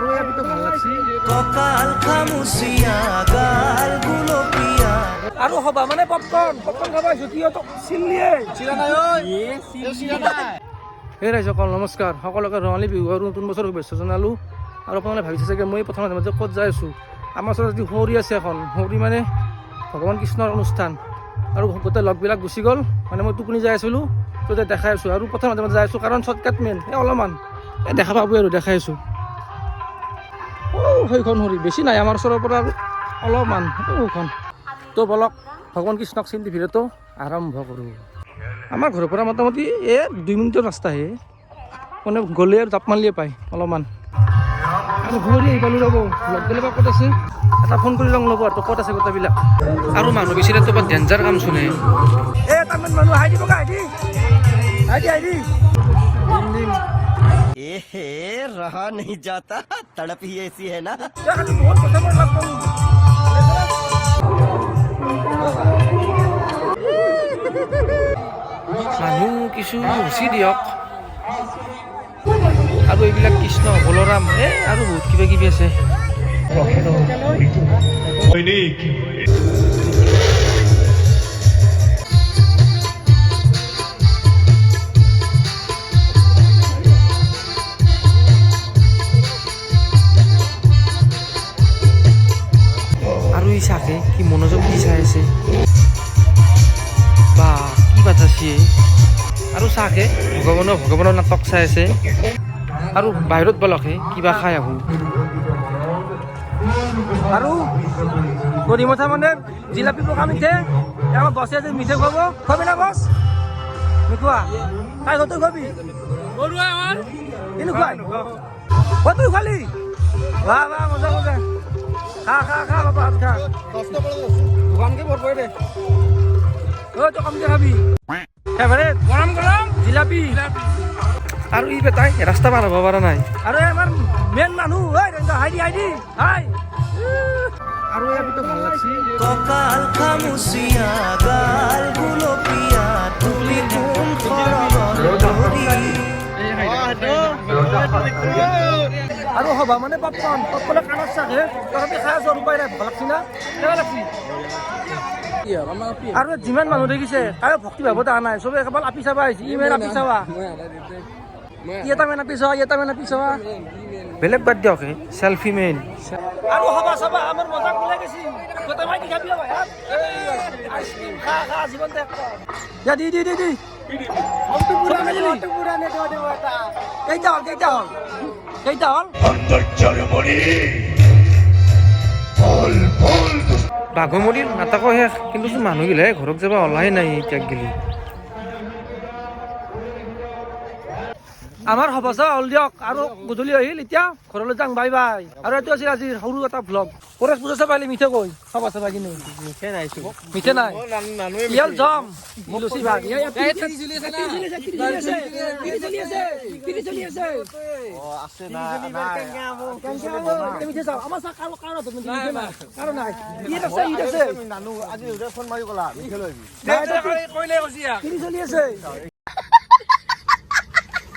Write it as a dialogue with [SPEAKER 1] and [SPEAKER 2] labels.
[SPEAKER 1] আৰু ইয়াৰ ভিতৰত ভালো লাগছি
[SPEAKER 2] গাল
[SPEAKER 1] হবা মানে পপকৰ্ণ পপকৰ্ণ খাবা আহিছো কিয় চিল্লিয়ে চিৰা নাই হে ৰাইজসকল নমস্কাৰ। সকলোকে ৰঙালী বিহু আৰু নতুন বছৰৰ শুভেচ্ছা জনালোঁ। আৰু আপোনালোকে ভাবিছে চাগে মই প্ৰথমতে মাজে ক'ত যাই আছোঁ। আমাৰ ওচৰত আজি সৌৰি আছে এখন। সৌৰি মানে ভগৱান কৃষ্ণৰ অনুষ্ঠান। আৰু গোটেই লগবিলাক গুচি গ'ল। মানে মই টোপনি যাই আছিলোঁ। তো এতিয়া দেখাই আছোঁ। আৰু প্ৰথমতে মাজে যাই আছোঁ কাৰণ শ্বৰ্টকাট মেইন এই অলপমান। এই দেখা পাবই আৰু দেখাই আছোঁ। সেইখন সৌৰি বেছি নাই আমাৰ ওচৰৰ পৰা অলপমান সেইখন। তো বলক ভগৱান কৃষ্ণক চিন্তি ভিৰতো আৰম্ভ কৰোঁ। আমাৰ ঘৰৰ পৰা মোটামুটি এই দুই মিনিটৰ ৰাস্তাহে মানে গ'লে আৰু জাপ মাৰিলে পায় অলপমান। ঘূৰি আহি পালোঁ ৰ'ব লগ গ'লে ক'ত আছে? এটা ফোন কৰি লওঁ ল'ব আৰু ক'ত আছে গোটেইবিলাক আৰু মানুহ বেছিলেতো বৰ ডেঞ্জাৰ কাম চোনে এ তাৰমান মানুহ আহি দিব আহি আহি আহি দি দিম দিম
[SPEAKER 2] এহে रहा नहीं जाता तड़प ही ऐसी है ना
[SPEAKER 1] Ya kan বহুত কথা মই লগ পালোঁ মানুহ কিছু হুচি দিয়ক আৰু এইবিলাক কৃষ্ণ বলৰাম এ আৰু বহুত কিবা কিবি আছে আৰু কি মনোযোগ দি চাই আছে? বা কি বাধা চিয়ে আৰু চাকে ভগৱানৰ ভগৱানৰ নাটক চাই আছে। আৰু বাহিৰত বলকে কিবা খাই আহোঁ। আৰু গৰিমঠা মানে জিলাপি পকা মিঠে আমাৰ বছে যে মিঠে খুৱাব খুৱাবি না বছ নোখোৱা? তাই ঘৰটো খুৱাবি। কিনো খুৱাই? অ' তুই খুৱালি? বাহ বাহ মজা মজা। খা খা খা বাবা হাত খা দোকানকে বৰ দে ঐ তই কমকে খাবি ফেভাৰেট গৰম গৰম জিলাপি আৰু ই বেটাই ৰাস্তা পাৰ হ'ব পৰা নাই আৰু এই আমাৰ মেইন মানুহ ঐ ৰঞ্জা হাই দি হাই দি হাই আৰু ইয়াৰ ভিতৰত ভালো লাগছি
[SPEAKER 2] গাল তুলি
[SPEAKER 1] আৰু হবা মানে পপকৰ্ণ পপকৰ্ণে কাণত চাকে তথাপি খাই আছো আৰু উপায় নাই ভালো লাগছি না কেনে লাগছি আৰু যিমান মানুহ দেখিছে কায়ো ভক্তি ভাৱত অহা নাই চবে কেৱল আপি চাবা আহিছে ই মেন আপি চাবা। ই এটা মেন আপি চাৱা ই এটা মেন আপি চাৱা বেলেগ বাদ দিয়ক চেলফি মেইন আৰু হবা চাবা আমাৰ মজাক ওলাই গৈছি। গোটেই মাই খাবি আইচক্ৰীম খা খা জীৱন দি দি দি দি। চবে মিলি। কেইটা হ'ল কেইটা হ'ল? কেইটা হ'ল বাঘমুৰিৰ নাটকো শেষ কিন্তু চোন মানুহগিলাই ঘৰত যাব ওলাই নাই এতিয়া গেলি। আমাৰ সভা হ'ল দিয়ক আৰু গধূলি আহিল এতিয়া ঘৰলৈ যাওঁ বাই বাই আৰু এইটো আছিল আজিৰ সৰু এটা ভ্লগ পৰেশ পূজা চাব আহিলে মিঠে কৈ সভা চাবা কিনে মিঠে নাই মিঠে নাই ইয়াল যাম লুচি ভাগ ইয়া, ইয়া। ইয়াত ইয়াত আছে